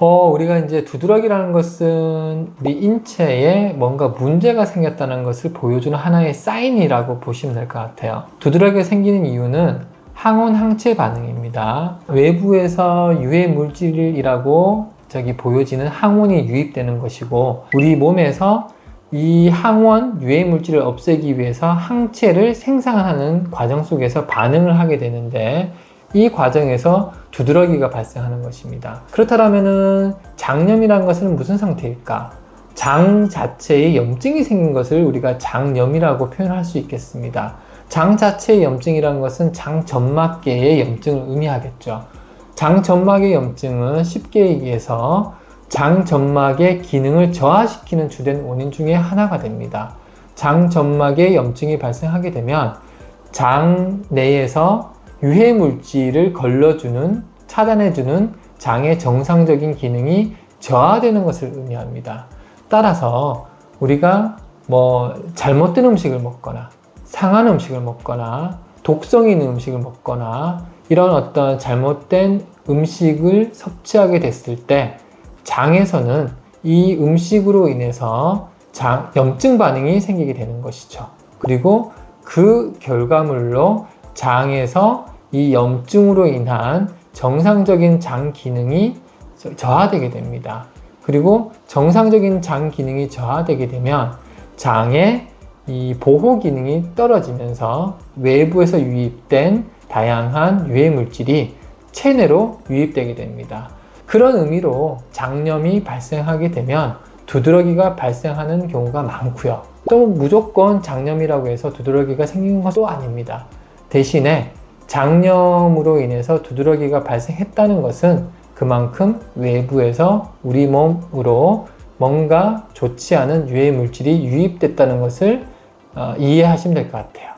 어, 우리가 이제 두드러기라는 것은 우리 인체에 뭔가 문제가 생겼다는 것을 보여주는 하나의 사인이라고 보시면 될 것 같아요. 두드러기가 생기는 이유는 항원 항체 반응입니다. 외부에서 유해 물질이라고 저기 보여지는 항원이 유입되는 것이고 우리 몸에서 이 항원 유해 물질을 없애기 위해서 항체를 생산하는 과정 속에서 반응을 하게 되는데 이 과정에서 두드러기가 발생하는 것입니다. 그렇다면은 장염이라는 것은 무슨 상태일까? 장 자체에 염증이 생긴 것을 우리가 장염이라고 표현할 수 있겠습니다. 장 자체의 염증이라는 것은 장 점막계의 염증을 의미하겠죠. 장 점막의 염증은 쉽게 얘기해서 장 점막의 기능을 저하시키는 주된 원인 중에 하나가 됩니다. 장 점막의 염증이 발생하게 되면 장 내에서 유해 물질을 걸러주는 차단해주는 장의 정상적인 기능이 저하되는 것을 의미합니다. 따라서 우리가 뭐 잘못된 음식을 먹거나 상한 음식을 먹거나 독성 있는 음식을 먹거나 이런 어떤 잘못된 음식을 섭취하게 됐을 때 장에서는 이 음식으로 인해서 장, 염증 반응이 생기게 되는 것이죠. 그리고 그 결과물로 장에서 이 염증으로 인한 정상적인 장 기능이 저- 저하되게 됩니다. 그리고 정상적인 장 기능이 저하되게 되면 장의 이 보호 기능이 떨어지면서 외부에서 유입된 다양한 유해 물질이 체내로 유입되게 됩니다. 그런 의미로 장염이 발생하게 되면 두드러기가 발생하는 경우가 많고요. 또 무조건 장염이라고 해서 두드러기가 생기는 것도 아닙니다. 대신에 장염으로 인해서 두드러기가 발생했다는 것은 그만큼 외부에서 우리 몸으로 뭔가 좋지 않은 유해 물질이 유입됐다는 것을 어, 이해하시면 될 것 같아요.